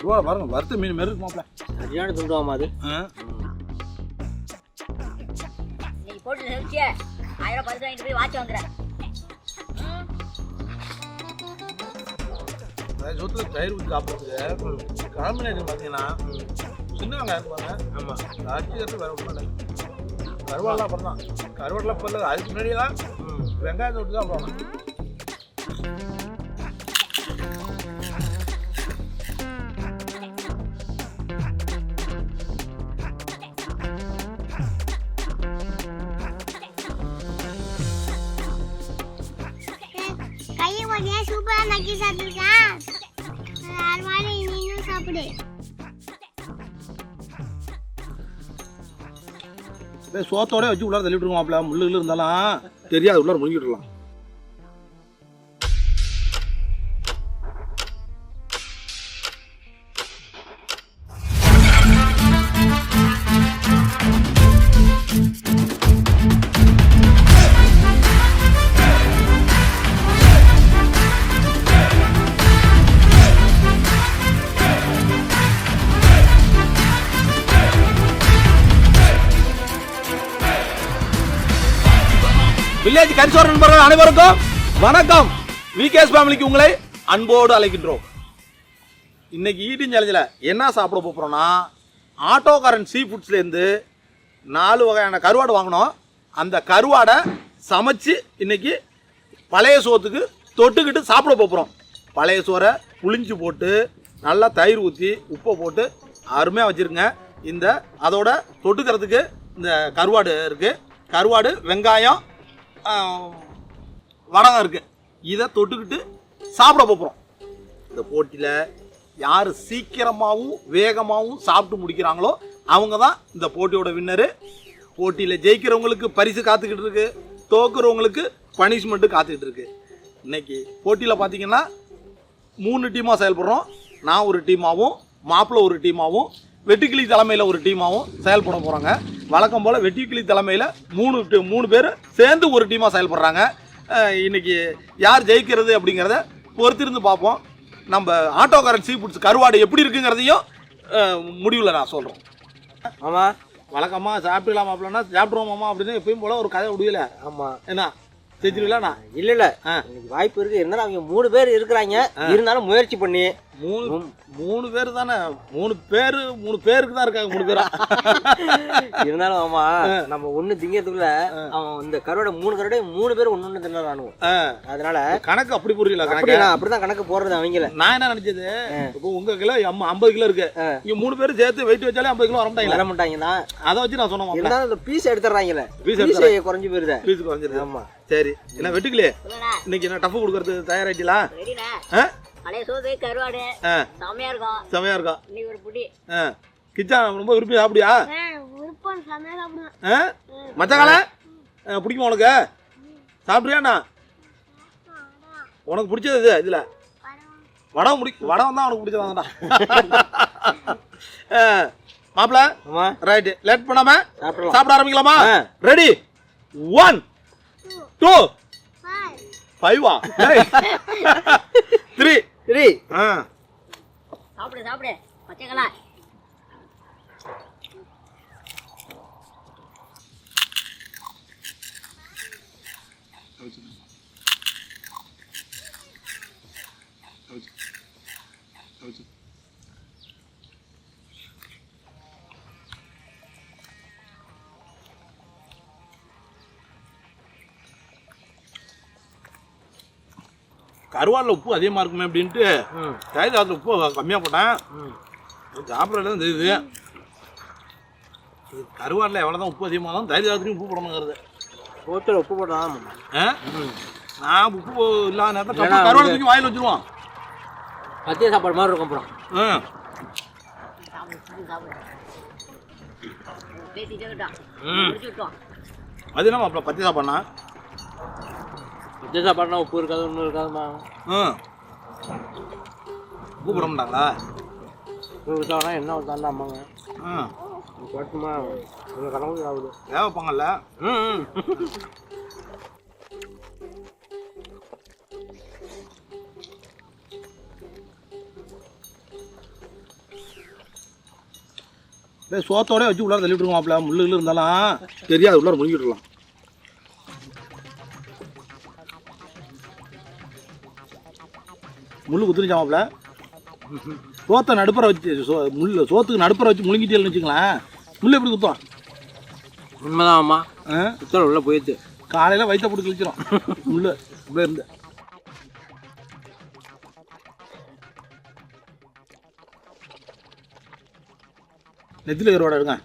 ரூபா பாருங்க வறுத்த மீன் மாரி இருக்கு மாப்பிள. சரியான துண்டுவாமா அது? நீ போட்டு நிறுத்திய. ஆயிரம் பரிசு வாங்கிட்டு போய் வாட்ச் வாங்குறேன் சொத்துல தயிர் ஊற்றி சாப்பிட்றதுக்கு காம்பினேஷன் பார்த்தீங்கன்னா சின்ன வெங்காயம் பாருங்க. ஆமாம் அரிசி வேற ஒன்றும் இல்லை. கருவாடெலாம் அப்புறம் தான் கருவாடெலாம் இப்போ இல்லை அதுக்கு முன்னாடியெல்லாம் வெங்காயத்தை விட்டு தான் போகணும் சூப்பரா மாதிரி நீனும் சாப்பிடு சோத்தோட வச்சு உள்ளார தள்ளி விட்டுருவோம் மாப்பிள முள்ளு இருந்தாலும் தெரியாது உள்ளார முழுங்கி கன்சோர் நண்பர்கள் அனைவருக்கும் வணக்கம். விகேஎஸ் ஃபேமிலிக்கு உங்களை அன்போடு அழைக்கின்றோம். இன்னைக்கு ஈட்டிங் சேலஞ்சில் என்ன சாப்பிட போகிறோம்னா ஆட்டோகாரன் சீ ஃபுட்ஸ்லேருந்து நாலு வகையான கருவாடு வாங்கினோம். அந்த கருவாடை சமைச்சு இன்னைக்கு பழைய சோத்துக்கு தொட்டுக்கிட்டு சாப்பிட போகிறோம் பழைய சோறை புளிஞ்சு போட்டு நல்லா தயிர் ஊற்றி உப்பை போட்டு அருமையாக வச்சுருங்க. இந்த அதோட தொட்டுக்கிறதுக்கு இந்த கருவாடு இருக்குது கருவாடு வெங்காயம் வடகம் இருக்குது இதை தொட்டுக்கிட்டு சாப்பிட போகிறோம் இந்த போட்டியில் யார் சீக்கிரமாகவும் வேகமாகவும் சாப்பிட்டு முடிக்கிறாங்களோ அவங்க தான் இந்த போட்டியோட வின்னரு போட்டியில் ஜெயிக்கிறவங்களுக்கு பரிசு காத்துக்கிட்டு இருக்கு. தோக்குறவங்களுக்கு பனிஷ்மெண்ட்டு காத்துக்கிட்டு இருக்கு. இன்னைக்கு போட்டியில் பார்த்தீங்கன்னா மூணு டீமாக செயல்படுறோம். நான் ஒரு டீமாகவும் மாப்பிள்ளை ஒரு டீமாகவும் வெட்டுக்கிளி தலைமையில் ஒரு டீமாகவும் செயல்பட போகிறாங்க வழக்கம் போல் வெட்டுக்கிளி தலைமையில் மூணு டி- மூணு பேர் சேர்ந்து ஒரு டீமாக செயல்படுறாங்க. அஹ் இன்னைக்கு யார் ஜெயிக்கிறது அப்படிங்கிறத பொறுத்திருந்து பார்ப்போம். நம்ம ஆட்டோக்காரன் சீ ஃபுட்ஸ் கருவாடு எப்படி இருக்குங்கிறதையும் முடிவில் நான் சொல்கிறோம் ஆமா வழக்கமாக சாப்பிடலாம் மாப்பிள்ளனா சாப்பிட்ருவோம் அப்படின்னு எப்பயும் போல ஒரு கதை முடியல. ஆமா. என்ன செஞ்சிருவீங்களா இல்ல இல்ல. இன்னைக்கு வாய்ப்பு இருக்கு. இருந்தாலும் அவங்க மூணு பேர் இருக்கிறாங்க. இருந்தாலும் முயற்சி பண்ணி. மூணு மூணு பேர் தானே? மூணு பேர் மூணு பேருக்கு தான் இருக்காங்க மூணு பேரா? இருந்தாலும் ஆமா நம்ம ஒண்ணு திங்கிறதுக்குள்ள அவன் இந்த கருவாடை மூணு கருவாடை மூணு பேர் ஒண்ணு ஒண்ணு தின்னானுவோம் ஆ, அதனால கணக்கு அப்படி புரியல கணக்கு. அப்படிதான் கணக்கு போடுறது அவங்கள. நான் என்ன நினைச்சது? இப்போ உங்க கிலோ ஐம்பது கிலோ இருக்கு. இங்க மூணு பேரும் சேர்த்து வெயிட் வச்சாலே ஐம்பது கிலோ வரமாட்டாங்களா? வர மாட்டாங்கன்னா அதை வச்சு நான் சொன்னேன் இருந்தாலும் இந்த பீஸ் எடுத்துறாங்கல்ல பீஸ் குறைஞ்சு போயிருத. பீஸ் குறைஞ்சிருக்கு ஆமா. சரி. என்ன வெட்டுக்கலையே? இன்னைக்கு என்ன டஃப் கொடுக்கறது தயாராயிட்டீங்களா பழைய சோறு கருவாடு. ஆ. செம்மையா இருக்கும். செமையா இருக்கா? இன்னைக்கு ஒரு புடி. ஆ. கிச்சா ரொம்ப விரும்பி சாப்பிடியா விருப்பம் செம்மையா சாப்பிடுவேன். மச்சக்கால பிடிக்குமா உனக்கு? சாப்பிட்றியாண்ணா உனக்கு பிடிச்சது இது இதில்? வடம் முடி வடம் தான் உனக்கு பிடிச்சதாங்கடா மாப்பிள? ஆமா. ரைட்டு லேட் பண்ணாம? சாப்பிடலாம். சாப்பிட ஆரம்பிக்கலாமா. ரெடி ஒன் டூ ஃபைவா த்ரீ சரி ஆ. சாப்பிடு சாப்பிடு. பச்சைக்கலாம் கருவாடில் உப்பு அதிகமாக இருக்குமே அப்படின்ட்டு ம். தயிர் உப்பு கம்மியாக போட்டேன். ம். சாப்பிட்றது தான் தெரியுது. இது கருவாடில் எவ்வளோ தான் உப்பு அதிகமாக தான் தயிர் சாதத்துலையும் உப்பு போடணுங்கிறது சோத்துல உப்பு போடலாம் ஆ? நான் உப்பு இல்லாத நேரத்தில் கருவாடை தூக்கி வாயில் வச்சுருவான் மத்திய சாப்பாடு மாதிரி இருக்கும் அப்புறம். ஆ. அது என்ன மாப்பிள பச்சை சாப்பாடுனா மத்திய சாப்பாடுனா உப்பு இருக்காது ஒன்றும் இருக்காதுமா ஆ உப்பு போட மாட்டாங்களா? என்ன விட்டாண்டா அம்மாங்க. ஆ போட்டுமா கொஞ்சம் கனவு ஆகுது வேக வைப்பாங்கல்ல ம் ம். அப்படியே சோத்தோட வச்சு உள்ளார தள்ளி விட்டுருவோம் முள்ளு இருந்தாலும் தெரியாது உள்ளார விட்டுருலாம் முள்ளு குத்துருச்சா மாப்பிள்ள சோத்தை நடுப்புற வச்சு சோ முள்ளு சோத்துக்கு நடுப்புற வச்சு முழுங்கிட்டேன்னு வச்சுங்களேன் முள்ளு எப்படி குத்தும்? உண்மைதான் அம்மா. ஆ? சுத்தம் உள்ள போயிடுச்சு. காலையில் வயிற்ற போட்டு கிழிச்சிரும். முள்ளு அப்படியே இருந்து. நெத்தில கருவாடை எடுங்க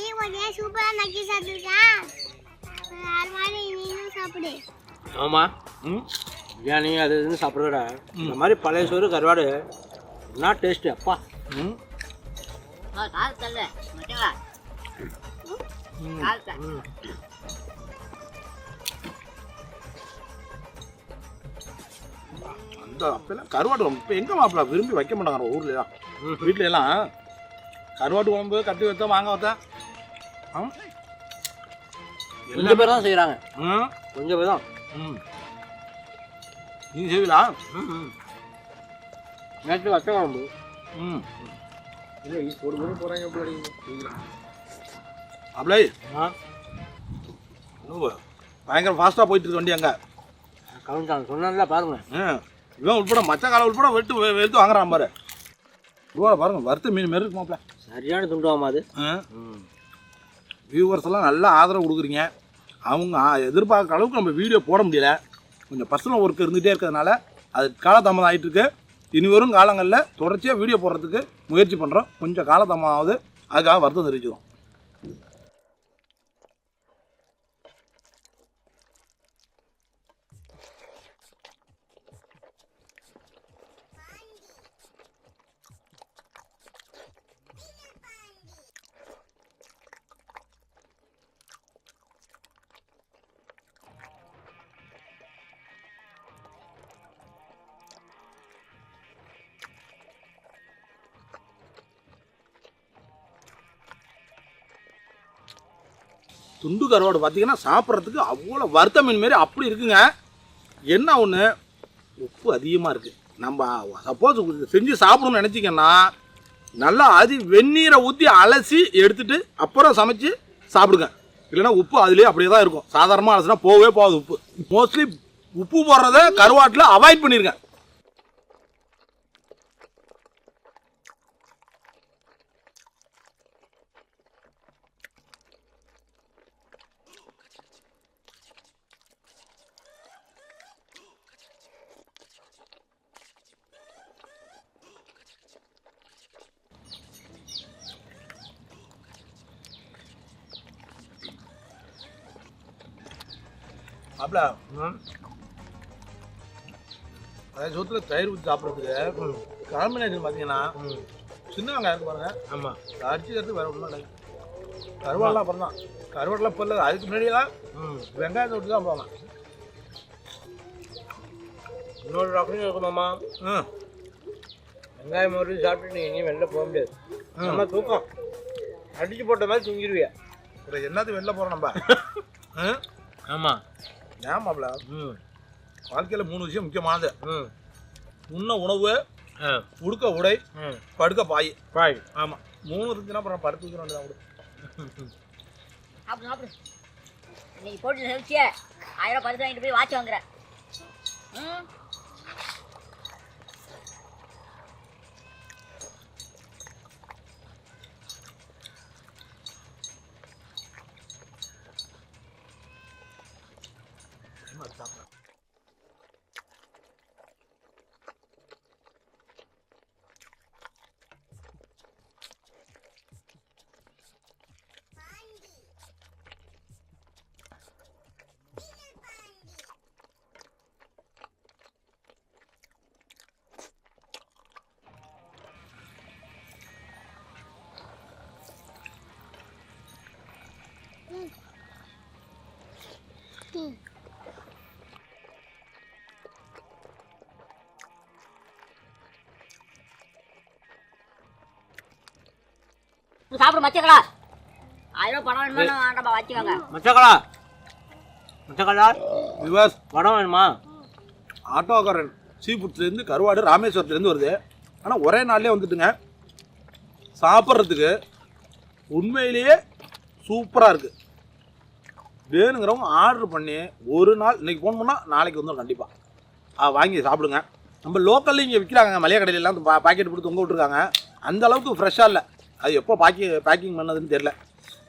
கையை கொஞ்சம் சூப்பராக நக்கி சாப்பிட்டுருக்கேன். அது மாதிரி நீனும் சாப்பிடு. ஆமா. ம்? பிரியாணி அது இதுன்னு சாப்பிட்றத விட இந்த மாதிரி பழைய சோறு கருவாடு என்ன டேஸ்ட்டு அப்பா? ம். அந்த அப்பெல்லாம் கருவாடு இப்போ எங்கே மாப்பிள்ள விரும்பி வைக்க மாட்டாங்க ஊர்ல வீட்ல எல்லாம் கருவாட்டு குழம்பு கட்டி வைத்தா வாங்க வைத்தா கொஞ்சம் பேர் தான் செய்கிறாங்க ம் கொஞ்சம் பேர் தான். ம். நீங்கள் செய்வீங்களா? நேற்று வச்ச குழம்பு. ம். இல்லை ஒரு மணி போகிறாங்க எப்படி அப்படியே ஆ? பயங்கர ஃபாஸ்ட்டாக போயிட்டு இருக்கு வண்டி அங்கே. கவுண்டாங்க சொன்னால பாருங்க. இவன் உட்பட மச்ச காலை உட்பட வெட்டு வெளுத்து வாங்குறான் பாரு. ரூபா பாருங்க வறுத்த மீன் மாப்பிள்ள சரியான துண்டுவாமா அது. வியூவர்ஸ் எல்லாம் நல்லா ஆதரவு கொடுக்குறீங்க. அவங்க எதிர்பார்க்குற அளவுக்கு நம்ம வீடியோ போட முடியல. கொஞ்சம் பர்சனல் ஒர்க் இருந்துகிட்டே இருக்கிறதுனால அது காலதாமதம் ஆகிட்டுருக்கு இனி வரும் காலங்களில் தொடர்ச்சியாக வீடியோ போடுறதுக்கு முயற்சி பண்ணுறோம் கொஞ்சம் காலதாமதம் ஆகுது. அதுக்காக வருத்தம் தெரிவிச்சுக்கிறோம். துண்டு கருவாடு பார்த்தீங்கன்னா சாப்பிட்றதுக்கு அவ்வளோ வறுத்த மீன் மாரி அப்படி இருக்குங்க. என்ன ஒன்று உப்பு அதிகமாக இருக்குது நம்ம சப்போஸ் செஞ்சு சாப்பிடணும்னு நினச்சிங்கன்னா நல்லா அதி வெந்நீரை ஊற்றி அலசி எடுத்துகிட்டு அப்புறம் சமைச்சு சாப்பிடுங்க. இல்லைன்னா உப்பு அதுலேயே அப்படியே தான் இருக்கும். சாதாரணமாக அலசினா போகவே போகாது உப்பு. மோஸ்ட்லி உப்பு போடுறத கருவாட்டில் அவாய்ட் பண்ணியிருக்கேன் மாப்பிள அதாவது சோத்துல தயிர் ஊற்றி சாப்பிட்றதுக்கு காம்பினேஷன் பார்த்தீங்கன்னா சின்ன வெங்காயம் இருக்கு பாருங்க. ஆமாம் அடிச்சுக்கிறது வேற ஒன்றும் இல்லை கருவாடெலாம் அப்புறம் தான். கருவாடெலாம் இல்லை. அதுக்கு முன்னாடியெல்லாம் வெங்காயத்தை விட்டு தான் போவாங்க. இன்னொரு டாக்டரும் இருக்குமாம்மா ம் வெங்காயம் மறுபடியும் சாப்பிட்டு நீ எங்கேயும் வெளில போக முடியாது. நம்ம தூக்கம். அடிச்சு போட்ட மாதிரி தூங்கிடுவிய என்னது வெளில போகிறோம் நம்ம? ஆமாம் ஏன் மாப்பிள ம். வாழ்க்கையில் மூணு விஷயம் முக்கியமானது. ம். உண்ண உணவு உடுக்க உடை ம் படுக்க பாய். பாய். ஆமாம் மூணு இருந்துச்சுன்னா அப்புறம் படுத்து வைக்க வேண்டியதான் கூட சாப்பிடு சாப்பிடு. இன்னைக்கு போட்டு செலுத்திய ஆயிரம் பரிசு வாங்கிட்டு போய் வாட்ச் வாங்குற. ம்? சாப்பிடு மச்சக்கலா ஆயிரம் பணம் வேணுமா நம்ம வச்சுக்கோங்க. மச்சக்கலா மச்சக்கலா விவாஸ் வடம் வேணுமா? ஆட்டோக்காரன் சீ ஃபுட்ஸ்லேருந்து கருவாடு ராமேஸ்வரத்துலேருந்து வருது. ஆனால் ஒரே நாள்லேயே வந்துட்டுங்க. சாப்பிட்றதுக்கு உண்மையிலேயே சூப்பராக இருக்குது வேணுங்கிறவங்க ஆர்டர் பண்ணி ஒரு நாள் இன்னைக்கு ஃபோன் பண்ணால் நாளைக்கு வந்துடும் கண்டிப்பாக வாங்கி சாப்பிடுங்க. நம்ம லோக்கல்ல இங்கே விற்கிறாங்க மளிகை கடையிலலாம் பா பாக்கெட் கொடுத்து தொங்க விட்ருக்காங்க அந்த அளவுக்கு ஃப்ரெஷ்ஷாக இல்லை. அது எப்போ பாக்கி பேக்கிங் பண்ணதுன்னு தெரில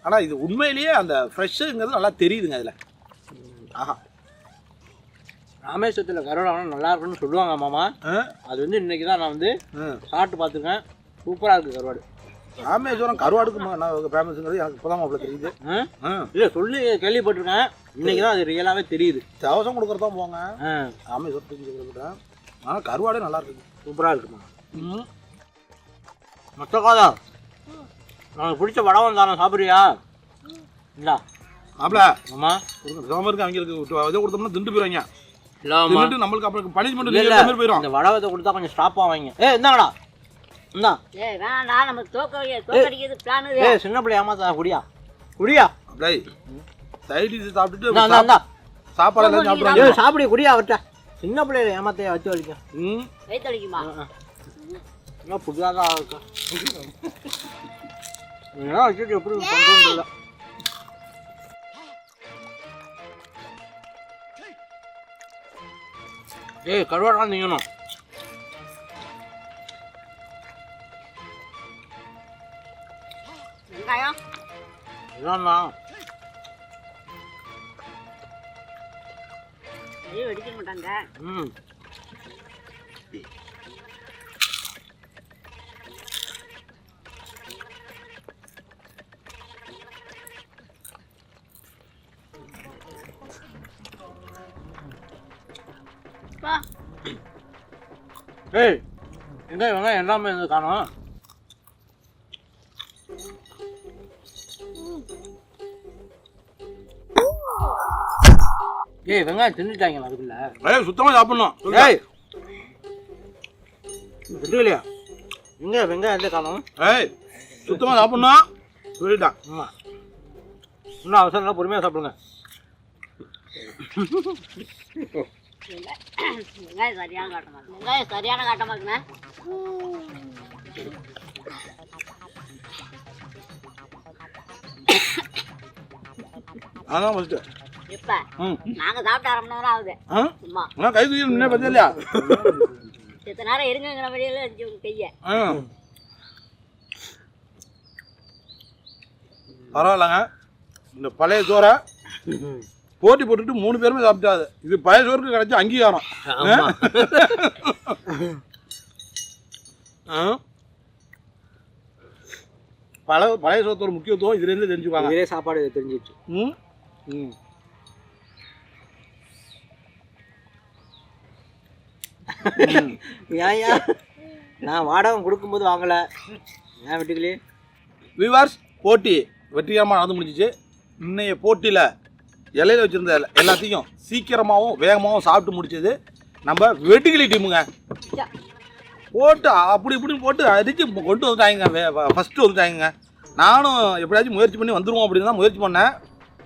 ஆனால் இது உண்மையிலேயே அந்த ஃப்ரெஷ்ஷுங்கிறது நல்லா தெரியுதுங்க அதில். ஆஹா. ராமேஸ்வரத்தில் கருவாடு நல்லா இருக்குன்னு சொல்லுவாங்க மாமா. அது வந்து இன்னைக்கு தான் நான் வந்து சாப்பிட்டு பார்த்துருக்கேன். சூப்பராக இருக்குது கருவாடு. ராமேஸ்வரம் கருவாடுக்கு ஃபேமஸுங்கிறது எனக்கு இப்போதான் மாப்பிள்ள தெரியுது. இல்லை சொல்லி கேள்விப்பட்டிருக்கேன். இன்னைக்கு தான் அது ரியலாகவே தெரியுது. தவசம் கொடுக்குறதா போங்க. ஆ. ராமேஸ்வரத்துக்கு ஆனால் கருவாடே நல்லா இருக்குது சூப்பராக இருக்குமா? ம் மொத்தக்காதா உனக்கு பிடிச்ச வடம் வந்தாலும் சாப்பிட்றியா? இந்தா. மாப்பிள்ள மாமா சோமருக்கு அவங்களுக்கு விட்டு இதை கொடுத்தோம்னா திண்டு போயிடுவாங்க தின்னுட்டு நம்மளுக்கு அப்புறம் பனிஷ்மெண்ட் இல்ல, இல்லை இல்ல. மாதிரி போயிடும் இந்த வடவத்தை கொடுத்தா கொஞ்சம் ஸ்டாப் ஆவாங்க ஏ இந்தாங்கடா. இந்தா. ஏய் வேணாம்டா நமக்கு தோக்க தோக்கடிக்கிறது பிளான் ஏ சின்ன பிள்ளை ஏமாத்தா குடியா. குடியா. அப்படியே சைடு இது சாப்பிட்டுட்டு இந்தா, இந்தா. சாப்பாடு எல்லாம் ஏ சாப்பிடுவாங்க சாப்பிடு குடியா அவர்கிட்ட சின்ன பிள்ளைய ஏமாத்தைய வச்சு வலிக்க ம். வயிற்றடிக்குமா இன்னும் புதுதாக தான் இதெல்லாம் வச்சுட்டு எப்படி தெரியல. ஏய் கருவாடெல்லாம் நீங்கணும். வெங்காயம். இதான்ண்ணா வெடிக்க மாட்டாங்க. ம். பா. ஏய் எங்க வெங்காயம் எல்லாமே எங்க காணோம்? ஏய் வெங்காயம் தின்னுட்டாங்களா அதுக்குள்ள? ஏய் சுத்தமாக சாப்பிடணும். ஏய் திட்டுக்கலையா எங்க வெங்காயம் எந்த காணோம்? ஏய் சுத்தமாக சாப்பிடணும். சொல்லிட்டான் ஆமா. இன்னும் அவசரம் பொறுமையாக சாப்பிடுங்க. வெங்காயம் சரியான காட்டமா இருக்கு. வெங்காயம் சரியான காட்டமா இருக்குண்ணே. அதான் ஃபஸ்ட்டு இப்ப நாங்க சாப்பிட்டு அரை மணி நேரம் ஆகுது. சும்மா. ஆனால் கை தூக்கி முன்னே பார்த்தா இல்லையா? இத்தனை நேரம் இருங்கிற வழியில இருந்துச்சு உங்க கையை. பரவாயில்லங்க. இந்த பழைய சோறை போட்டி போட்டுட்டு மூணு பேருமே சாப்பிட்டாது. இது பழைய சோறுக்கு கிடைச்ச அங்கீகாரம்? பல பழைய சோத்தோட முக்கியத்துவம் இதுலேருந்து தெரிஞ்சுக்குவாங்க இதே சாப்பாடு தெரிஞ்சிச்சு ம்? ம். ஏயா நான் வாடகை கொடுக்கும்போது வாங்கல. ஏன் வீட்டுக்குள்ளே விவார்ஸ் போட்டி வெற்றிகரமாக நடந்து முடிஞ்சிச்சு. இன்னைய போட்டியில் இலையில வச்சுருந்த எல்லாத்தையும் சீக்கிரமாகவும் வேகமாகவும் சாப்பிட்டு முடிச்சது. நம்ம வெட்டுக்கிளி டீமுங்க. போட்டு அப்படி இப்படின்னு போட்டு அடித்து கொண்டு வந்துட்டாங்க ஃபஸ்ட்டு வந்துட்டாங்க நானும் எப்படியாச்சும் முயற்சி பண்ணி வந்துருவோம் அப்படின்னு தான் முயற்சி பண்ணேன்.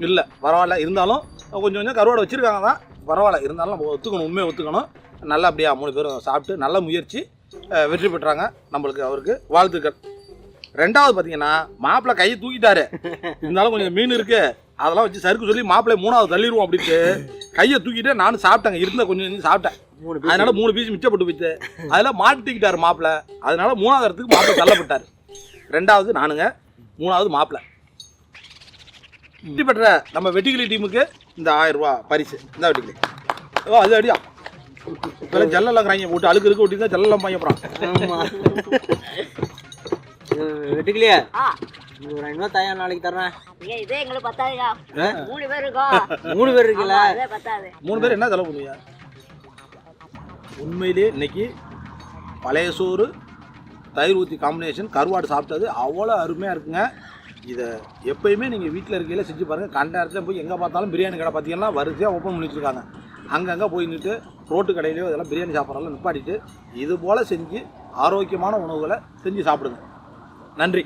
இல்லை பரவாயில்ல. இருந்தாலும் கொஞ்சம் கொஞ்சம் கருவாடை வச்சுருக்காங்க தான். பரவாயில்ல. இருந்தாலும் நம்ம ஒத்துக்கணும் உண்மையை ஒத்துக்கணும். நல்லா அப்படியா மூணு பேரும் சாப்பிட்டு நல்ல முயற்சி வெற்றி பெற்றாங்க. நம்மளுக்கு அவருக்கு வாழ்த்துக்கள். ரெண்டாவது பார்த்தீங்கன்னா மாப்பிள்ளை கையை தூக்கிட்டாரு. இருந்தாலும் கொஞ்சம் மீன் இருக்கு. அதெல்லாம் வச்சு சறுக்கு சொல்லி மாப்பிள்ளை மூணாவது தள்ளிடுவோம் அப்படின்ட்டு கையை தூக்கிட்டு நானும் சாப்பிட்டேங்க. இருந்த கொஞ்சம் கொஞ்சம் சாப்பிட்டேன். அதனால மூணு பீஸ் மிச்சப்பட்டு போயிடுச்சு அதில் மாட்டிக்கிட்டாரு மாப்பிள்ளை அதனால மூணாவது இடத்துக்கு மாப்பிள்ளை தள்ளப்பட்டார். ரெண்டாவது நானுங்க மூணாவது மாப்பிள்ளை வெற்றி பெற்ற நம்ம வெட்டிக்கிளி டீமுக்கு இந்த ஆயிரம் ரூபா பரிசு. இந்த வெட்டிக்கிளி. ஓ அது அடியா. இப்போல்லாம் ஜல்லெல்லாம் கிறாங்க போட்டு அழுக்கு இருக்கு விட்டு ஜல்லெல்லாம் ஆமா. வெட்டுக்கலையே? ஒரு ஐநூறு தாயா நாளைக்கு தர்றேன். ஏன் இதே எங்களுக்கு பத்தாதுக்கா ஆ? மூணு பேர் இருக்கோம். மூணு பேர் இருக்குல்ல பத்தாது. மூணு பேர் என்ன செலவு பண்ணுவீங்க? உண்மையிலே இன்னைக்கு பழைய சோறு தயிர் ஊற்றி காம்பினேஷன் கருவாடு சாப்பிட்டது அவ்வளோ அருமையாக இருக்குங்க. இதை எப்பயுமே நீங்கள் வீட்டில் இருக்கையில் செஞ்சு பாருங்கள் கண்ட இடத்துல போய் எங்கே பார்த்தாலும் பிரியாணி கடை பார்த்தீங்கன்னா வரிசையாக ஓப்பன் பண்ணி வச்சுருக்காங்க. அங்கங்கே போய் நின்று ரோட்டு கடையிலையோ இதெல்லாம் பிரியாணி சாப்பிட்றதெல்லாம் நிப்பாட்டிட்டு இது போல் செஞ்சு ஆரோக்கியமான உணவுகளை செஞ்சு சாப்பிடுங்க. நன்றி.